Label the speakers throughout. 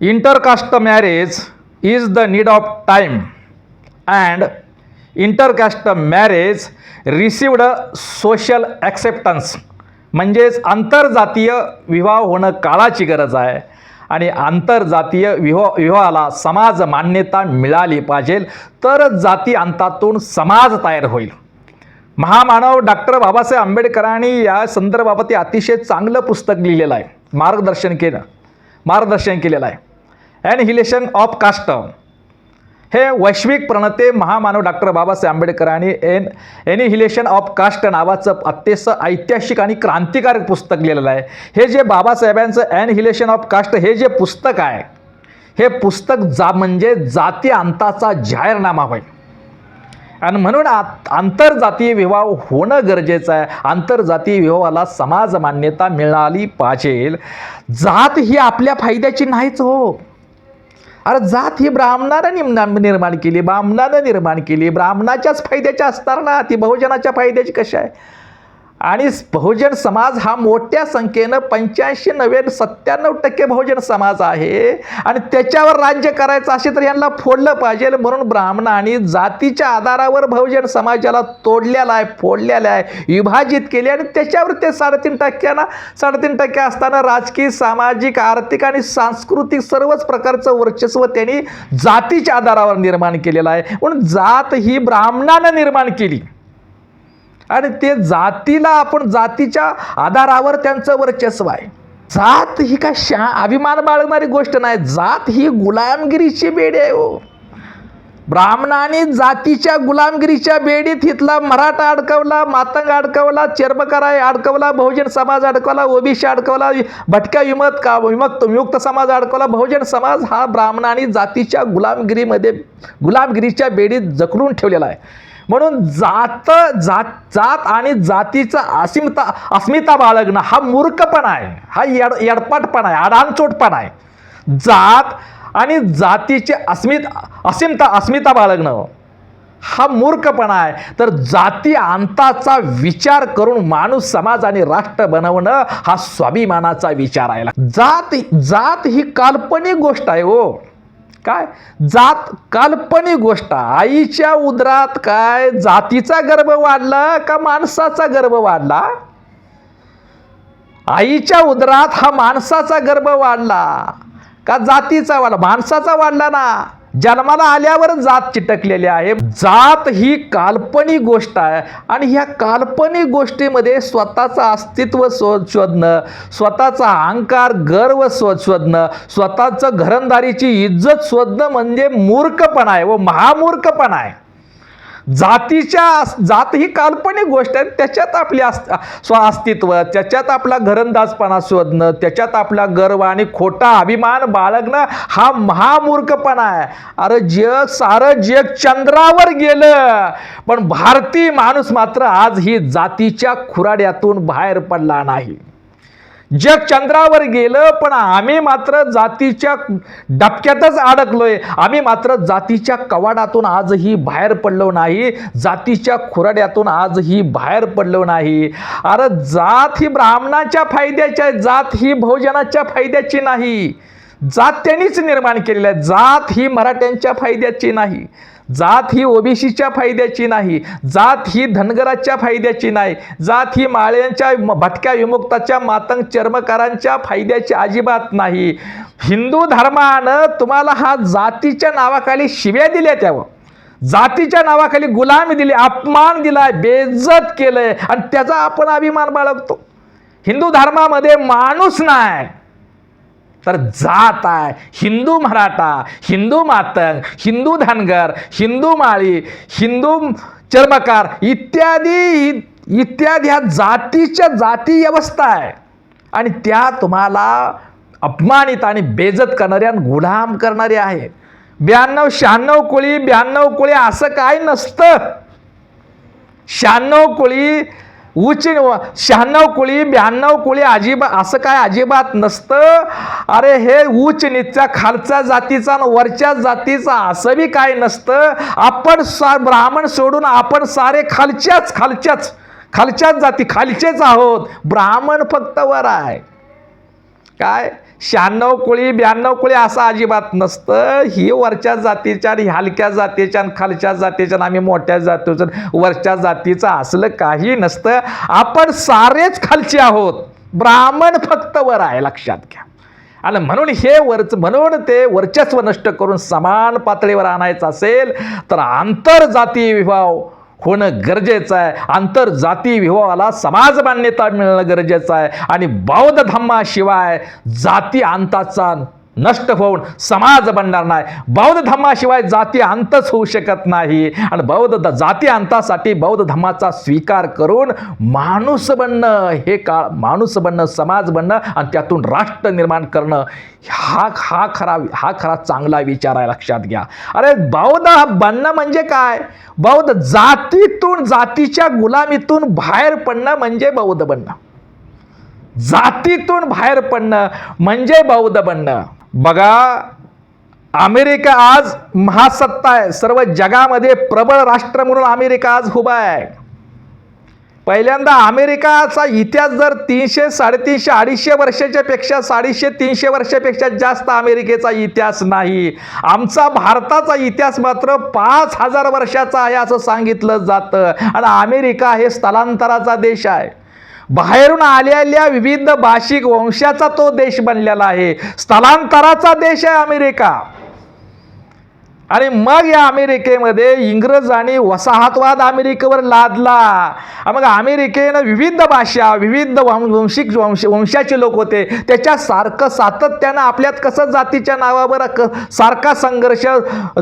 Speaker 1: Intercaste marriage is the need of time and intercaste marriage received social acceptance म्हणजेच आंतरजातीय विवाह होणं काळाची गरज आहे. आणि आंतरजातीय विवाह विवाहाला समाज मान्यता मिळाली पाहिजे तर जाती अंतातून समाज तयार होईल. महामानव डॉक्टर बाबासाहेब आंबेडकरांनी या संदर्भाबाबत अतिशय चांगलं पुस्तक लिहिलेलं आहे. मार्गदर्शन केलं. मार्गदर्शन केलेलं आहे. ॲनहिलेशन ऑफ कास्ट हे वैश्विक प्रणते महामानव डॉक्टर बाबासाहेब आंबेडकरांनी एन एनिहिलेशन ऑफ कास्ट नावाचं अत्यंत ऐतिहासिक आणि क्रांतिकारक पुस्तक लिहिलेलं आहे. हे जे बाबासाहेबांचं एनहिलेशन ऑफ कास्ट हे जे पुस्तक आहे हे पुस्तक जा म्हणजे जाती अंताचा जाहीरनामा होईल आणि म्हणून आत आंतरजातीय विवाह होणं गरजेचं आहे. आंतरजातीय विवाहाला समाज मान्यता मिळाली पाहिजे. जात ही आपल्या फायद्याची नाहीच हो. अरे जात ही ब्राह्मणानं निम निर्माण केली ब्राह्मणानं निर्माण केली. ब्राह्मणाच्याच फायद्याच्या असणार ना ती बहुजनाच्या फायद्याची कशी आहे? आणि बहुजन समाज हा मोठ्या संख्येनं पंच्याऐंशी नव्वे सत्त्याण्णव टक्के बहुजन समाज आहे. आणि त्याच्यावर राज्य करायचं असे तर यांना फोडलं पाहिजे. म्हणून ब्राह्मणांनी जातीच्या आधारावर बहुजन समाजाला तोडलेला आहे फोडलेला आहे विभाजित केले. आणि त्याच्यावर ते साडेतीन टक्क्यानं साडेतीन टक्के असताना राजकीय सामाजिक आर्थिक आणि सांस्कृतिक सर्वच प्रकारचं वर्चस्व त्यांनी जातीच्या आधारावर निर्माण केलेलं आहे. म्हणून जात ही ब्राह्मणानं निर्माण केली. आणि ते जातीला आपण जातीच्या आधारावर त्यांचं वर्चस्व आहे. जात ही काय शा अभिमान बाळगणारी गोष्ट नाही. जात ही गुलामगिरीची बेडी आहे हो. ब्राह्मणाने जातीच्या गुलामगिरीच्या बेडीत इथला मराठा अडकवला मातंग अडकवला चर्मकाराय अडकवला बहुजन समाज अडकवला ओबीसी अडकवला भटक्या विमत का विमुक्त विमुक्त समाज अडकवला बहुजन समाज हा ब्राह्मणाने जातीच्या गुलामगिरीमध्ये गुलामगिरीच्या बेडीत जखडून ठेवलेला आहे. म्हणून जात जात जात आणि जातीचा अस्मिता अस्मिता बाळगणं हा मूर्खपणा आहे. हा यड यडपाटपणा आहे आडांचोटपणा आहे. जात आणि जातीचे अस्मित अस्मिता अस्मिता बाळगणं हा मूर्खपणा आहे. तर जाती अंताचा विचार करून माणूस समाज आणि राष्ट्र बनवणं हा स्वाभिमानाचा विचार आहे. जात जात ही काल्पनिक गोष्ट आहे हो. काय? जात काल्पनिक गोष्ट. आईच्या उदरात काय? जातीचा गर्भ वाढला का माणसाचा गर्भ वाढला? आईच्या उदरात हा माणसाचा गर्भ वाढला का जातीचा वाढला? माणसाचा वाढला ना. जन्माला आल्यावर जात चिटकलेली आहे. जात ही काल्पनिक गोष्ट आहे. आणि ह्या काल्पनिक गोष्टीमध्ये स्वतःचं अस्तित्व शोध शोधणं स्वतःचा अहंकार गर्व शोध शोधणं स्वतःचं घरंदारीची इज्जत शोधणं म्हणजे मूर्खपणा आहे. व महामूर्खपणा आहे. जातीच्या जात ही काल्पनिक गोष्ट आहे. त्याच्यात आपले अस् स्व अस्तित्व त्याच्यात आपला घरंदाजपणा शोधणं त्याच्यात आपला गर्व आणि खोटा अभिमान बाळगणं हा महामूर्खपणा आहे. अरे जग सारं जग चंद्रावर गेलं. पण भारतीय माणूस मात्र आज ही जातीच्या खुराड्यातून बाहेर पडला नाही. जग चंद्रावर गेलं पण आम्ही मात्र जातीच्या डबक्यातच अडकलोय. आम्ही मात्र जातीच्या कवाडातून आजही बाहेर पडलो नाही. जातीच्या खुराड्यातून आजही बाहेर पडलो नाही. अरे जात ही ब्राह्मणाच्या फायद्याच्या जात ही बहुजनाच्या फायद्याची नाही. जात त्यांनीच निर्माण केलेली आहे जात ही मराठ्यांच्या फायद्याची नाही. जात ही ओबीसीच्या फायद्याची नाही जात ही धनगराच्या फायद्याची नाही जात ही माळ्यांच्या भटक्या विमुक्ताच्या मातंग चर्मकारांच्या फायद्याची अजिबात नाही. हिंदू धर्मानं तुम्हाला हा जातीच्या नावाखाली शिव्या दिल्या त्यावर. जातीच्या नावाखाली गुलामी दिली अपमान दिलाय बेजत केलंय आणि त्याचा आपण अभिमान बाळगतो. हिंदू धर्मामध्ये माणूस नाही. तर जात आहे. हिंदू मराठा हिंदू मातंग हिंदू धनगर हिंदू माळी हिंदू चर्मकार इत्यादी इ- इत्यादी ह्या जातीच्या जाती व्यवस्था आहे. आणि त्या तुम्हाला अपमानित आणि बेजत करणाऱ्या आणि गुलाम करणारे आहे ब्याण्णव शहाण्णव कोळी ब्याण्णव कोळी असं काय नसतं. शहाण्णव कोळी उच्च शहाण्णव कोळी ब्याण्णव कोळी अजिबात असं काय अजिबात नसतं. अरे हे उच्च नीचच्या खालच्या जातीचा आणि वरच्या जातीचा असं बी काय नसतं. आपण सा ब्राह्मण सोडून आपण सारे खालच्याच खालच्याच खालच्याच जाती खालचेच आहोत. ब्राह्मण फक्त वर आहे. काय? शहाण्णव कोळी ब्याण्णव कोळी असं अजिबात नसतं. ही वरच्या जातीच्या आणि हलक्या जातीच्या आणि खालच्या जातीच्या आम्ही मोठ्या जातीच्या वरच्या जातीचं असलं काही नसतं. आपण सारेच खालचे आहोत. ब्राह्मण फक्त वर आहे लक्षात घ्या. आणि म्हणून हे वरच म्हणून ते वर्चस्व नष्ट करून समान पातळीवर आणायचं असेल तर आंतरजातीय विभाव होणं गरजेचं आहे. आंतरजातीय विवाहाला समाज मान्यता मिळणं गरजेचं आहे. आणि बौद्ध धम्माशिवाय जाती अंताचा नष्ट होऊन समाज बनणार नाही. बौद्ध धम्माशिवाय जाती अंतच होऊ शकत नाही. आणि बौद्ध ध- जाती अंतासाठी बौद्ध धम्माचा स्वीकार करून माणूस बनणं हे काळ माणूस बनणं समाज बनणं आणि त्यातून राष्ट्र निर्माण करणं हा हा खरा हा खरा चांगला विचार आहे. लक्षात घ्या. अरे बौद्ध बनणं म्हणजे काय? बौद्ध जातीतून जातीच्या गुलामीतून बाहेर पडणं म्हणजे बौद्ध बनणं. जातीतून बाहेर पडणं म्हणजे बौद्ध बनणं. बघा अमेरिका आज महासत्ता आहे. सर्व जगामध्ये प्रबळ राष्ट्र म्हणून अमेरिका आज उभा आहे. पहिल्यांदा अमेरिकाचा इतिहास जर तीनशे साडेतीनशे अडीचशे वर्षाच्या पेक्षा साडेशे तीनशे वर्षापेक्षा जास्त अमेरिकेचा इतिहास नाही. आमचा भारताचा इतिहास मात्र पाच हजार वर्षाचा आहे असं सांगितलं जातं. आणि अमेरिका हे स्थलांतराचा देश आहे. बाहेरून आलेल्या विविध भाषिक वंशाचा तो देश बनलेला आहे. स्थलांतराचा देश आहे अमेरिका. आणि मग या अमेरिकेमध्ये इंग्रजांनी वसाहतवाद अमेरिकेवर लादला. मग अमेरिकेनं विविध भाषा विविध वंशिक वंश वंशाचे लोक होते. त्याच्या सारखं सातत्यानं आपल्यात कसं जातीच्या नावावर क सारखा संघर्ष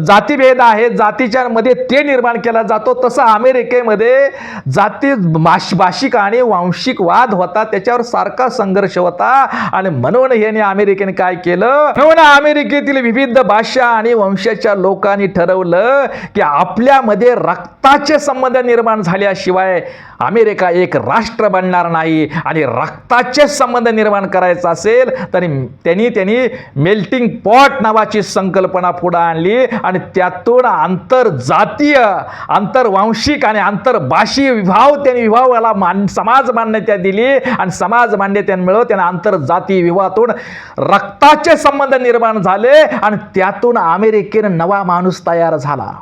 Speaker 1: जातीभेद आहे जातीच्या मध्ये ते निर्माण केला जातो. तसं अमेरिकेमध्ये जाती भाष भाषिक आणि वांशिक वाद होता. त्याच्यावर सारखा संघर्ष होता. आणि म्हणून याने अमेरिकेने काय केलं? हो म्हणून अमेरिकेतील विविध भाषा आणि वंशाच्या लोक लोकांनी ठरवलं की आपल्यामध्ये रक्ताचे संबंध निर्माण झाल्याशिवाय अमेरिका एक राष्ट्र बनणार नाही आणि रक्ताचे संबंध निर्माण करायचा असेल तरी त्यांनी त्यांनी मेल्टिंग पॉट नावाची संकल्पना पुढं आणली आणि त्यातून आंतरजातीय आंतरवांशिक आणि आंतरभाषीय विभाव त्यांनी विभावाला मान समाज मान्यता दिली आणि समाज मान्यता मिळव त्यांना आंतरजातीय विवाहातून रक्ताचे संबंध निर्माण झाले आणि त्यातून अमेरिकेनं नवा माणूस तयार झाला.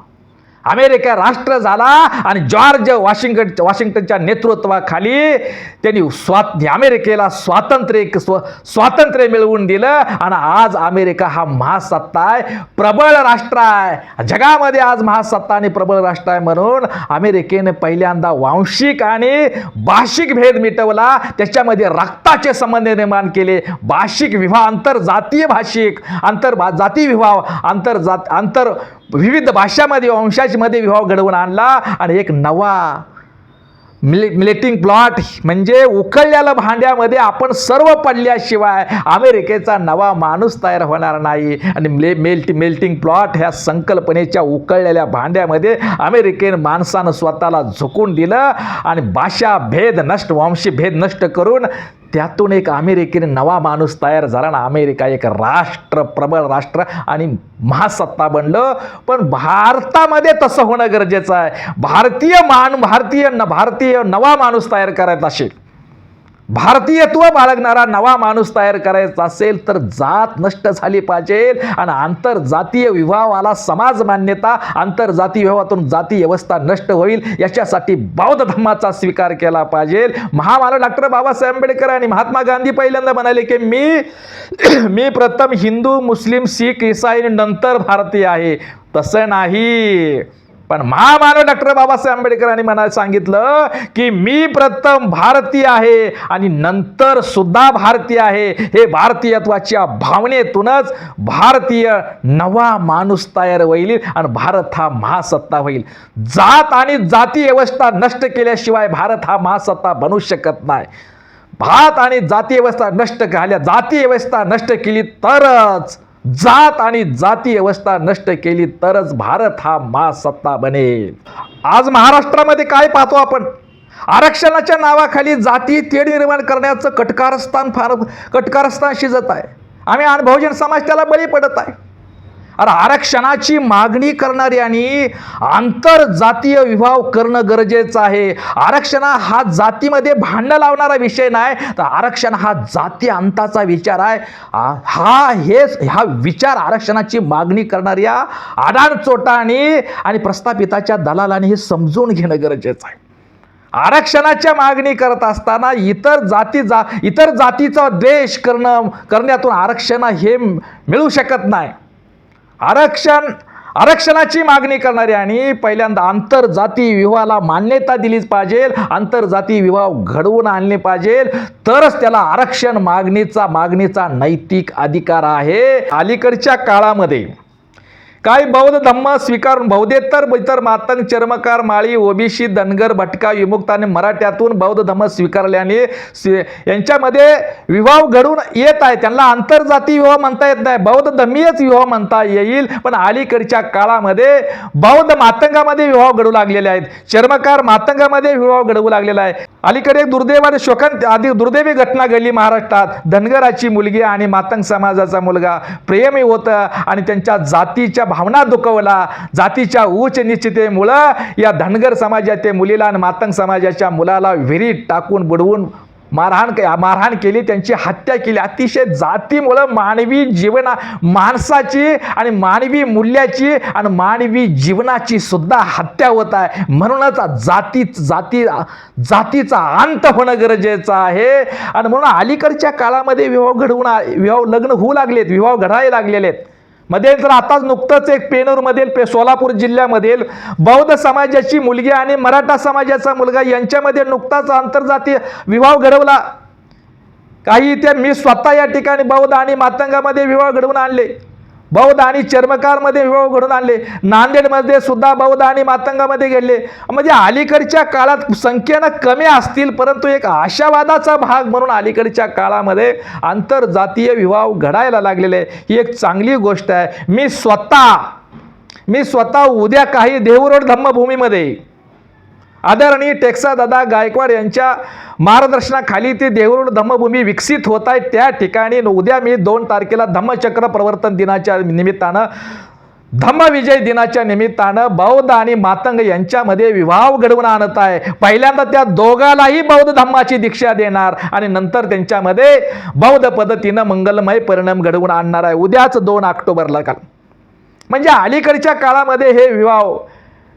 Speaker 1: अमेरिका राष्ट्र झाला आणि जॉर्ज वॉशिंग्टन वॉशिंग्टनच्या नेतृत्वाखाली त्यांनी स्वात अमेरिकेला स्वातंत्र्य स्व स्वातंत्र्य मिळवून दिलं. आणि आज अमेरिका हा महासत्ता आहे. प्रबळ राष्ट्र आहे. जगामध्ये आज महासत्ता आणि प्रबळ राष्ट्र आहे म्हणून अमेरिकेने पहिल्यांदा वांशिक आणि भाषिक भेद मिटवला. त्याच्यामध्ये रक्ताचे संबंध निर्माण केले. भाषिक विवाह आंतरजातीय भाषिक आंतर जाती विवाह आंतरजात आंतर विविध भाषामध्ये वंशामध्ये विवाह घडवून आणला आणि एक नवा मिले मिलेटिंग प्लॉट म्हणजे उकळलेल्या भांड्यामध्ये आपण सर्व पडल्याशिवाय अमेरिकेचा नवा माणूस तयार होणार नाही. आणि मिले मेल्टी मेल्टिंग प्लॉट ह्या संकल्पनेच्या उकळलेल्या भांड्यामध्ये अमेरिकेन माणसानं स्वतःला झुकून दिलं आणि भाषा भेद नष्ट वंशी भेद नष्ट करून त्यातून एक अमेरिकेने नवा माणूस तयार झाला ना अमेरिका एक राष्ट्र प्रबळ राष्ट्र आणि महासत्ता बनलं. पण भारतामध्ये तसं होणं गरजेचं आहे. भारतीय मान भारतीय न भारतीय नवा माणूस तयार करायचा असेल भारतीयत्व बाळगणारा नवा माणूस तयार करायचा असेल तर जात नष्ट झाली पाहिजे आणि आंतरजातीय विवाहाला समाज मान्यता आंतरजातीय विवाहातून जाती व्यवस्था नष्ट होईल याच्यासाठी बौद्ध धर्माचा स्वीकार केला पाहिजे. महामानव डॉक्टर बाबासाहेब आंबेडकर आणि महात्मा गांधी पहिल्यांदा म्हणाले की मी मी प्रथम हिंदू मुस्लिम शीख इसाई नंतर भारतीय आहे. तसं नाही. पण महामानव डॉक्टर बाबासाहेब आंबेडकरांनी मला सांगितलं की मी प्रथम भारतीय आहे आणि नंतर सुद्धा भारतीय आहे. हे भारतीयत्वाच्या भावनेतूनच भारतीय नवा माणूस तयार होईल आणि भारत हा महासत्ता होईल. जात आणि जाती व्यवस्था नष्ट केल्याशिवाय भारत हा महासत्ता बनू शकत नाही. भात आणि जाती व्यवस्था नष्ट झाल्या जाती व्यवस्था नष्ट केली तरच जात आणि जाती व्यवस्था नष्ट केली तरच भारत हा महासत्ता बनेल. आज महाराष्ट्रामध्ये काय पाहतो आपण? आरक्षणाच्या नावाखाली जाती तेढ निर्माण करण्याचं कटकारस्थान फार कटकारस्थान शिजत आहे. आम्ही आणि समाज त्याला बळी पडत आहे. अरे आरक्षणाची मागणी करणारी आणि आंतरजातीय विवाह करणं गरजेचं आहे. आरक्षण हा जातीमध्ये भांडण लावणारा विषय नाही तर आरक्षण हा जाती अंताचा विचार आहे. हा हे हा विचार आरक्षणाची मागणी करणाऱ्या आडाण चोटाने आणि प्रस्थापिताच्या दलालाने हे समजून घेणं गरजेचं आहे. आरक्षणाच्या मागणी करत असताना इतर जाती जा इतर जातीचा द्वेष करणं करण्यातून आरक्षण हे मिळू शकत नाही. आरक्षण आरक्षणाची मागणी करणारे आणि पहिल्यांदा आंतरजाती विवाहाला मान्यता दिलीच पाहिजे आंतरजाती विवाह घडवून आणले पाहिजे तरच त्याला आरक्षण मागणीचा मागणीचा नैतिक अधिकार आहे. अलीकडच्या काळामध्ये काही बौद्ध धम्म स्वीकारून बौद्धेतर इतर मातंग चर्मकार माळी ओबीसी धनगर भटका विमुक्त आणि मराठ्यातून बौद्ध धम्म स्वीकारल्याने स्वी- यांच्यामध्ये विवाह घडून येत आहे. त्यांना आंतरजाती विवाह म्हणता येत नाही. बौद्ध धर्मीयच विवाह म्हणता येईल. पण अलीकडच्या काळामध्ये बौद्ध मातंगामध्ये विवाह घडू लागलेले आहेत. चर्मकार मातंगामध्ये विवाह घडवू लागलेला आहे. अलीकडे दुर्दैवाने शोकांत आधी दुर्दैवी घटना घडली महाराष्ट्रात. धनगराची मुलगी आणि मातंग समाजाचा मुलगा. प्रेमी होतं आणि त्यांच्या जातीच्या भावना दुखवला. जातीच्या उच्च निश्चितेमुळं या धनगर समाजाच्या मुलीला आणि मातंग समाजाच्या मुलाला विहिरीत टाकून बुडवून मारहाण मारहाण केली त्यांची हत्या केली. अतिशय जातीमुळं मानवी जीवना माणसाची आणि मानवी मूल्याची आणि मानवी जीवनाची सुद्धा हत्या होत आहे. म्हणूनच जाती जाती जातीचा अंत होणं गरजेचं आहे. आणि म्हणून अलीकडच्या काळामध्ये विवाह घडवून विवाह लग्न होऊ लागलेत विवाह घडायला लागलेले आहेत. मध्ये तर आताच नुकतंच एक पेनूरमधील पे सोलापूर जिल्ह्यामधील बौद्ध समाजाची मुलगी आणि मराठा समाजाचा मुलगा यांच्यामध्ये नुकताच आंतरजातीय विवाह घडवला. काही ते मी स्वतः या ठिकाणी बौद्ध आणि मातंगामध्ये विवाह घडवून आणले. बौद्ध आणि चर्मकारमध्ये विवाह घडून आणले. नांदेडमध्ये सुद्धा बौद्ध आणि मातंगामध्ये गेले म्हणजे अलीकडच्या काळात संख्येनं कमी असतील परंतु एक आशावादाचा भाग म्हणून अलीकडच्या काळामध्ये आंतरजातीय विवाह घडायला लागलेले ही एक चांगली गोष्ट आहे. मी स्वतः मी स्वतः उद्या काही देवरोड धम्मभूमीमध्ये आदरणीय टेक्सा दादा गायकवाड यांच्या मार्गदर्शनाखाली ती देवरुड धम्मभूमी विकसित होत आहे. त्या ठिकाणी उद्या मी दोन तारखेला धम्मचक्र प्रवर्तन दिनाच्या निमित्तानं धम्मविजय दिनाच्या निमित्तानं बौद्ध आणि मातंग यांच्यामध्ये विवाह घडवून आणत आहे. पहिल्यांदा त्या दोघालाही बौद्ध धम्माची दीक्षा देणार आणि नंतर त्यांच्यामध्ये बौद्ध पद्धतीनं मंगलमय परिणाम घडवून आणणार आहे. उद्याच दोन ऑक्टोबरला काल. म्हणजे अलीकडच्या काळामध्ये हे विवाह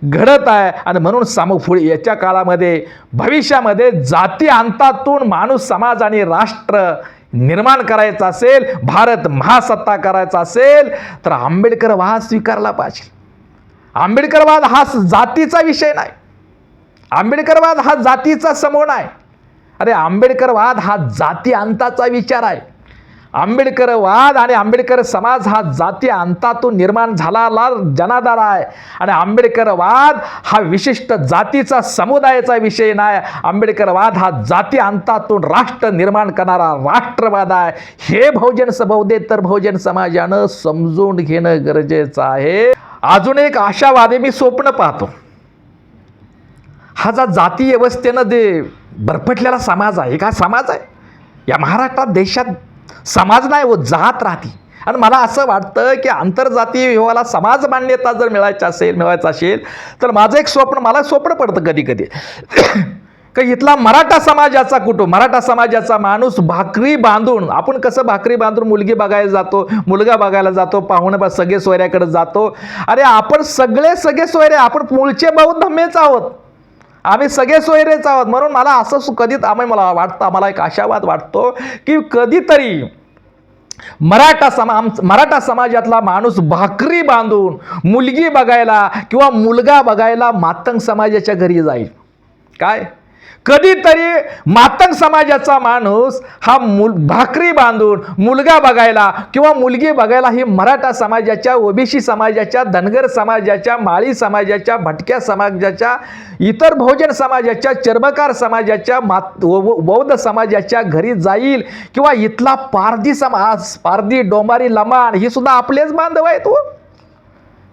Speaker 1: घडत आहे. आणि म्हणून सम याच्या काळामध्ये भविष्यामध्ये जाती अंतातून माणूस समाज आणि राष्ट्र निर्माण करायचं असेल भारत महासत्ता करायचा असेल तर आंबेडकरवाद स्वीकारला पाहिजे. आंबेडकरवाद हा जातीचा विषय नाही. आंबेडकरवाद हा जातीचा समूह नाही. अरे आंबेडकरवाद हा जाती अंताचा विचार आहे. आंबेडकरवाद आणि आंबेडकर समाज हा जाती अंतातून निर्माण झाला जनाधार आहे. आणि आंबेडकरवाद हा विशिष्ट जातीचा समुदायाचा विषय नाही. आंबेडकरवाद हा जाती अंतातून राष्ट्र निर्माण करणारा राष्ट्रवाद आहे. हे बहुजन स- तर बहुजन समाजानं समजून घेणं गरजेचं आहे. अजून एक आशावादी मी स्वप्न पाहतो. हा जा जाती व्यवस्थेनं जे बरफटलेला समाज आहे. का समाज आहे? या महाराष्ट्रात देशात समाज नाही होत जात राहते. आणि मला असं वाटतं की आंतरजातीय विवाहाला समाज मान्यता जर मिळायची असेल मिळवायचं असेल तर माझं एक स्वप्न मला स्वप्न पडतं कधी कधी का इथला मराठा समाजाचा कुटुंब मराठा समाजाचा माणूस भाकरी बांधून आपण कसं भाकरी बांधून मुलगी बघायला जातो मुलगा बघायला जातो पाहुणे बा सगळे सोयऱ्याकडे जातो. अरे आपण सगळे सगळे सोयरे आपण मूळचे बौद्ध धम्मेच आहोत. आम्ही सगळे सोयरेच आहोत. म्हणून मला असं कधीच आम्ही मला वाटतं आम्हाला एक आशावाद वाटतो की कधीतरी मराठा समा मराठा समाजातला माणूस भाकरी बांधून मुलगी बघायला किंवा मुलगा बघायला मातंग समाजाच्या घरी जाईल. काय? कधीतरी मातंग समाजाचा माणूस हा मुल भाकरी बांधून मुलगा बघायला किंवा मुलगी बघायला ही मराठा समाजाच्या ओबीसी समाजाच्या धनगर समाजाच्या माळी समाजाच्या भटक्या समाजाच्या इतर बहुजन समाजाच्या चर्मकार समाजाच्या मात बौद्ध समाजाच्या घरी जाईल किंवा इथला पारधी समाज पारधी डोंबारी लमाण ही सुद्धा आपलेच बांधव आहेत हो.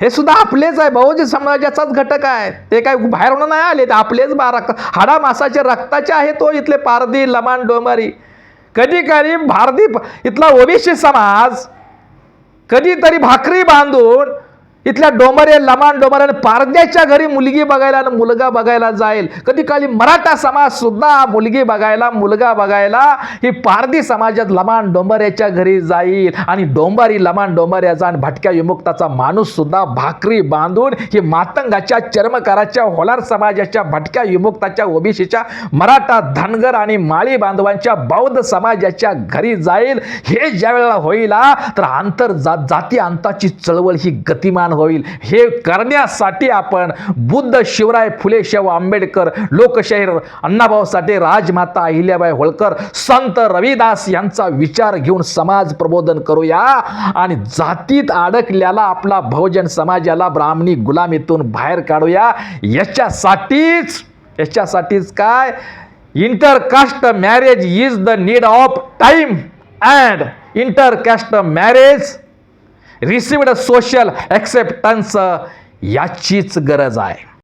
Speaker 1: हे सुद्धा आपलेच आहे बहुजन समाजाचाच घटक आहे. ते काय बाहेरून नाही आले ते आपलेच बा रक्त हाडा मासाचे रक्ताचे आहे तो इथले पारधी लमान डोंबारी कधी कधी भारती इथला ओबीसी समाज कधीतरी भाकरी बांधून इथल्या डोंबरे लमान डोंबऱ्याने पारद्याच्या घरी मुलगी बघायला आणि मुलगा बघायला जाईल. कधी काळी मराठा समाज सुद्धा मुलगी बघायला मुलगा बघायला ही पारधी समाजात लमान डोंबऱ्याच्या घरी जाईल. आणि डोंबारी लमान डोंबऱ्याचा आणि भटक्या विमुक्ताचा माणूस सुद्धा भाकरी बांधून ही मातंगाच्या चर्मकाराच्या होलार समाजाच्या भटक्या विमुक्ताच्या ओबीसीच्या मराठा धनगर आणि माळी बांधवांच्या बौद्ध समाजाच्या घरी जाईल. हे ज्या वेळेला होईल तर आंतर जा जाती अंताची चळवळ ही गतिमान होईल. हे करण्यासाठी आपण बुद्ध शिवराय फुले शाहू आंबेडकर लोकशाहीर अण्णाभाऊ साठे राजमाता अहिल्याबाई होळकर संत रविदास यांचा विचार घेऊन समाज प्रबोधन करूया. आणि जातीत अडकल्याला आपला बहुजन समाजाला ब्राह्मणी गुलामीतून बाहेर काढूया. याच्यासाठीच याच्यासाठीच काय? Intercaste marriage is the need of time and intercaste marriage received social acceptance याचीच गरज आहे.